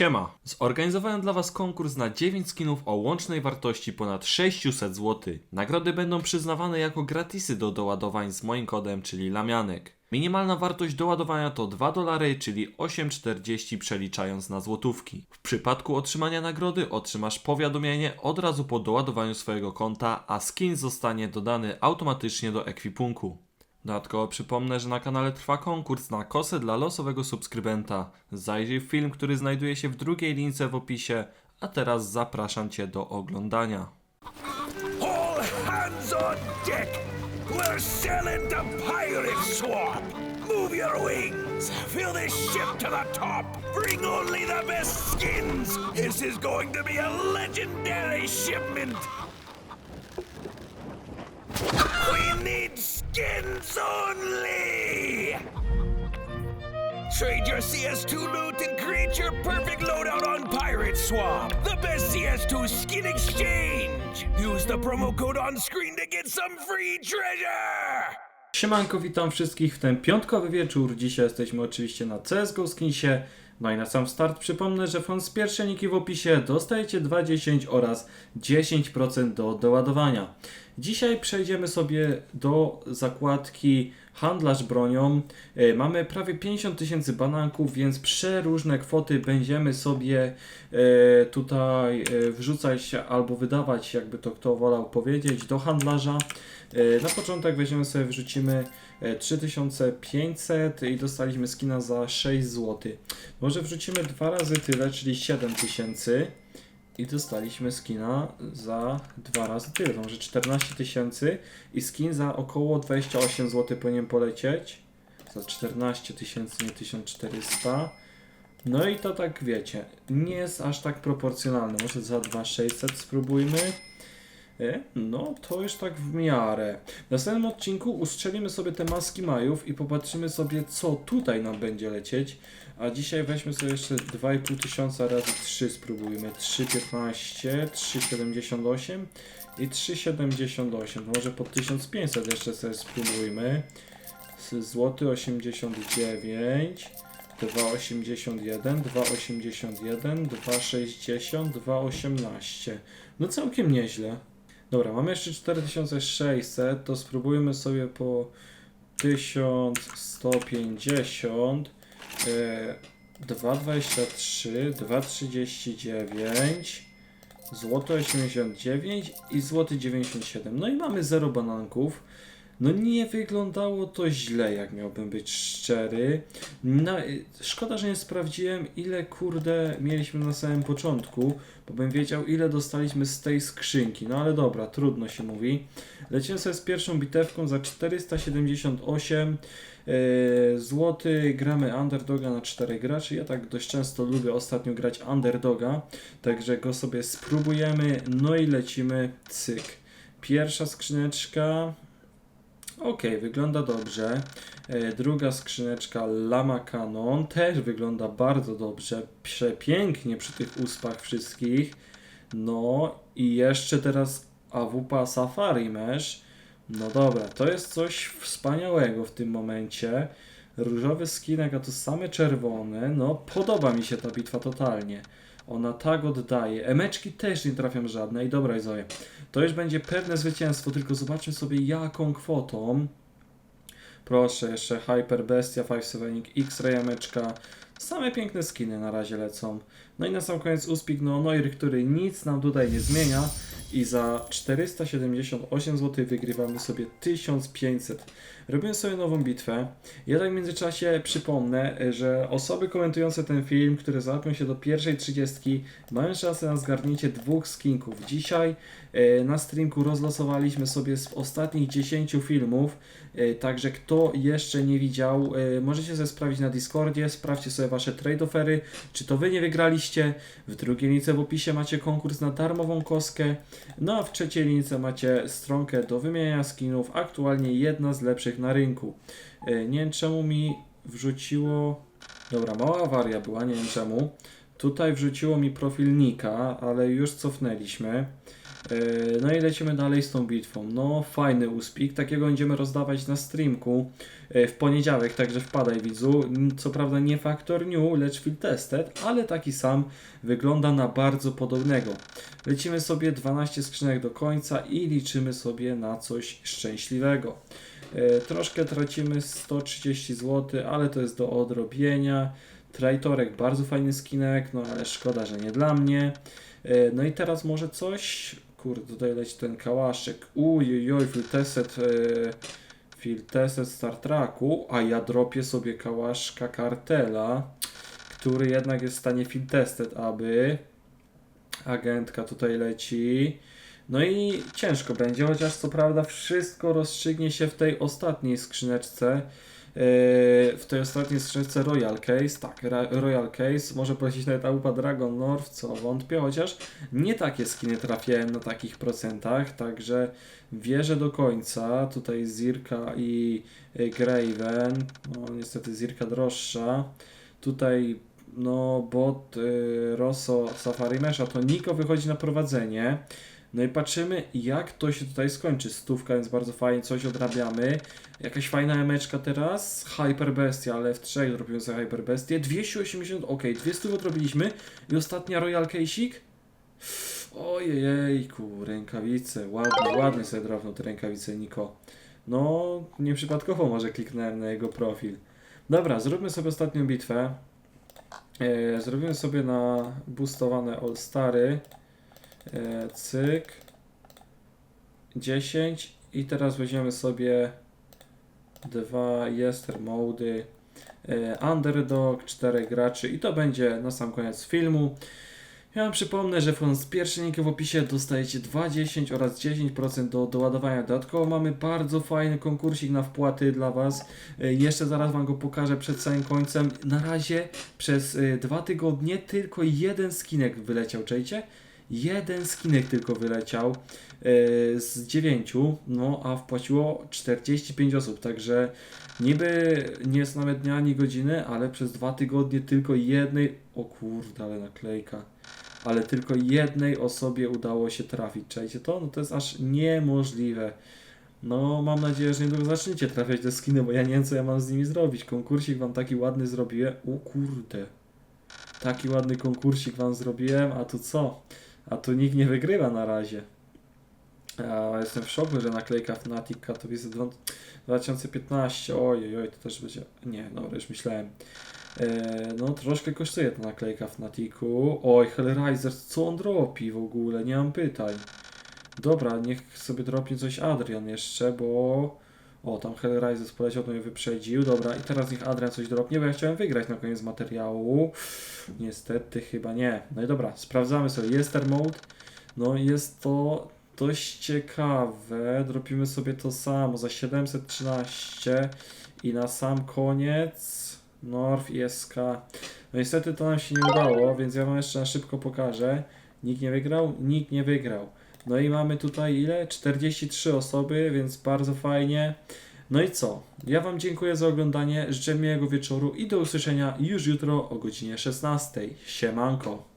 Siema! Zorganizowałem dla Was konkurs na 9 skinów o łącznej wartości ponad 600 zł. Nagrody będą przyznawane jako gratisy do doładowań z moim kodem, czyli Lamianek. Minimalna wartość doładowania to 2 dolary, czyli 8,40 przeliczając na złotówki. W przypadku otrzymania nagrody otrzymasz powiadomienie od razu po doładowaniu swojego konta, a skin zostanie dodany automatycznie do ekwipunku. Dodatkowo przypomnę, że na kanale trwa konkurs na kosę dla losowego subskrybenta. Zajrzyj film, który znajduje się w drugiej lince w opisie, a teraz zapraszam Cię do oglądania. All hands on deck! We're sailing Pirate Swamp! Move your wings! Fill this ship to the top! Bring only the best skins! This is going to be a legendary shipment! We need skins only! Trade your CS2 loot and create your perfect loadout on Pirate Swamp. The best CS2 skin exchange. Use the promo code on screen to get some free treasure. Siemanko, witam wszystkich w ten piątkowy wieczór. Dzisiaj jesteśmy oczywiście na CSGO Skinsie. No i na sam start przypomnę, że wchodząc z pierwsze linki w opisie dostajecie 2,10 oraz 10% do doładowania. Dzisiaj przejdziemy sobie do zakładki handlarz bronią. E, Mamy prawie 50 tysięcy bananków, więc przeróżne kwoty będziemy sobie e, tutaj e, wrzucać albo wydawać, jakby to kto wolał powiedzieć, do handlarza. Na początek weźmiemy sobie, wrzucimy e, 3500 i dostaliśmy skina za 6 zł. Może wrzucimy dwa razy tyle, czyli 7000 i dostaliśmy skina za dwa razy tyle, to może 14 tysięcy i skin za około 28 zł powinien polecieć. Za 14 tysięcy, nie 1400. No i to tak wiecie, nie jest aż tak proporcjonalne. Może za 2600 spróbujmy. E, No, to już tak w miarę. W następnym odcinku ustrzelimy sobie te maski Majów i popatrzymy sobie, co tutaj nam będzie lecieć. A dzisiaj weźmy sobie jeszcze 2,5 tysiąca razy 3 spróbujmy. 3,15, 3,78 i 3,78. To może po 1500 jeszcze sobie spróbujmy. Złoty 89. 2,81, 2,81, 2,60, 2,18. No całkiem nieźle. Dobra, mamy jeszcze 4600, to spróbujmy sobie po 1150, e, 2,23, 2,39, złoto 89 i złoty 97. No i mamy 0 bananków. No nie wyglądało to źle, jak miałbym być szczery. Na, szkoda, że nie sprawdziłem, ile kurde mieliśmy na samym początku, bo bym wiedział, ile dostaliśmy z tej skrzynki. No ale dobra, trudno się mówi. Lecimy sobie z pierwszą bitewką za 478 e, złoty. Gramy underdoga na 4 graczy. Ja tak dość często lubię ostatnio grać underdoga, także go sobie spróbujemy. No i lecimy cyk. Pierwsza skrzyneczka. Ok, wygląda dobrze. E, druga skrzyneczka Lama Canon też wygląda bardzo dobrze. Przepięknie przy tych uspach wszystkich. No i jeszcze teraz AWP Safari Mesh. No dobra, to jest coś wspaniałego w tym momencie. Różowy skinek, a to same czerwone. No, podoba mi się ta bitwa totalnie. Ona tak oddaje. Emeczki też nie trafiam żadne. I dobra, Izoje. To już będzie pewne zwycięstwo, tylko zobaczmy sobie jaką kwotą. Proszę, jeszcze Hyper Bestia, 5 X-Ray Emeczka. Same piękne skiny na razie lecą. No i na sam koniec Uspik no Noir, który nic nam tutaj nie zmienia. I za 478 zł wygrywamy sobie 1500. Robimy sobie nową bitwę. Ja tak w międzyczasie przypomnę, że osoby komentujące ten film, które załapią się do pierwszej 30, mają szansę na zgarnięcie dwóch skinków. Dzisiaj e, na streamku rozlosowaliśmy sobie z ostatnich 10 filmów. E, Także kto jeszcze nie widział, e, możecie sobie sprawdzić na Discordzie, sprawdźcie sobie wasze trade offery, czy to wy nie wygraliście. W drugiej lince w opisie macie konkurs na darmową koskę, no a w trzeciej lince macie stronkę do wymieniania skinów, aktualnie jedna z lepszych na rynku. E, Nie wiem czemu mi wrzuciło, dobra mała awaria była, nie wiem czemu. Tutaj wrzuciło mi profil Nika, ale już cofnęliśmy. Yy, No i lecimy dalej z tą bitwą. No, fajny uspik. Takiego będziemy rozdawać na streamku yy, w poniedziałek, także wpadaj widzu. Co prawda nie Factor New, lecz Field Tested, ale taki sam wygląda na bardzo podobnego. Lecimy sobie 12 skrzynek do końca i liczymy sobie na coś szczęśliwego. Yy, Troszkę tracimy 130 zł, ale to jest do odrobienia. Traitorek, bardzo fajny skinek, no ale szkoda, że nie dla mnie. E, No i teraz może coś. Kurde, tutaj leci ten kałaszek. Ujojoj, Filteset. E, Filteset Star Treku, a ja dropię sobie kałaszka kartela, który jednak jest w stanie Filtested, aby. Agentka tutaj leci. No i ciężko będzie, chociaż co prawda wszystko rozstrzygnie się w tej ostatniej skrzyneczce. Yy, w tej ostatniej skrzynce Royal Case, tak, Royal Case, może polecieć nawet Aupa Dragon North, co wątpię, chociaż nie takie skiny trafiałem na takich procentach, także wierzę do końca, tutaj Zirka i y, Graven, no niestety Zirka droższa, tutaj no bot y, Rosso Safari Mesha, to Niko wychodzi na prowadzenie, no i patrzymy jak to się tutaj skończy, stówka, więc bardzo fajnie, coś odrabiamy, Jakaś fajna emeczka teraz. Hyper Bestia, ale w trzech zrobimy sobie Hyper Bestię. 280, ok, 200 odrobiliśmy. I ostatnia Royal Case'ik. Ojejku, rękawice. Ładnie, ładnie sobie drobną te rękawice Niko. No, nieprzypadkowo może kliknąłem na jego profil. Dobra, zróbmy sobie ostatnią bitwę. E, zrobimy sobie na boostowane All Stary. E, cyk. 10 i teraz weźmiemy sobie dwa Jester mody, e, Underdog, 4 graczy i to będzie na sam koniec filmu. Ja wam przypomnę, że wchodząc pierwszy link w opisie dostajecie 2,10 oraz 10% do doładowania. Dodatkowo mamy bardzo fajny konkursik na wpłaty dla Was. E, Jeszcze zaraz Wam go pokażę przed samym końcem. Na razie przez dwa tygodnie tylko jeden skinek wyleciał, czajcie? Jeden skinek tylko wyleciał e, z 9, no a wpłaciło 45 osób, także niby nie nawet dnia ani godziny, ale przez dwa tygodnie tylko jednej, o kurde, ale naklejka, ale tylko jednej osobie udało się trafić, czajcie to? No to jest aż niemożliwe. No, mam nadzieję, że niedługo zaczniecie trafiać te skiny, bo ja nie wiem, co ja mam z nimi zrobić. Konkursik wam taki ładny zrobiłem. O kurde. Taki ładny konkursik wam zrobiłem, a tu co? A tu nikt nie wygrywa na razie. Ja jestem w szoku, że naklejka Fnatic Katowice dwa- 2015. Ojej, oj, to też będzie. Nie, dobra, już myślałem. E, no, troszkę kosztuje ta naklejka Fnaticu. Oj, Hellraiser, co on dropi w ogóle? Nie mam pytań. Dobra, niech sobie dropnie coś Adrian jeszcze, bo. O, tam Hellraiser poleciał, to mnie wyprzedził. Dobra, i teraz niech Adrian coś dropnie, bo ja chciałem wygrać na koniec materiału. Niestety chyba nie. No i dobra, sprawdzamy sobie. Jest mode. No jest to dość ciekawe. Dropimy sobie to samo za 713 i na sam koniec North i SK. No niestety to nam się nie udało, więc ja wam jeszcze na szybko pokażę. Nikt nie wygrał? Nikt nie wygrał. No i mamy tutaj ile? 43 osoby, więc bardzo fajnie. No i co? Ja Wam dziękuję za oglądanie, życzę miłego wieczoru i do usłyszenia już jutro o godzinie 16. Siemanko.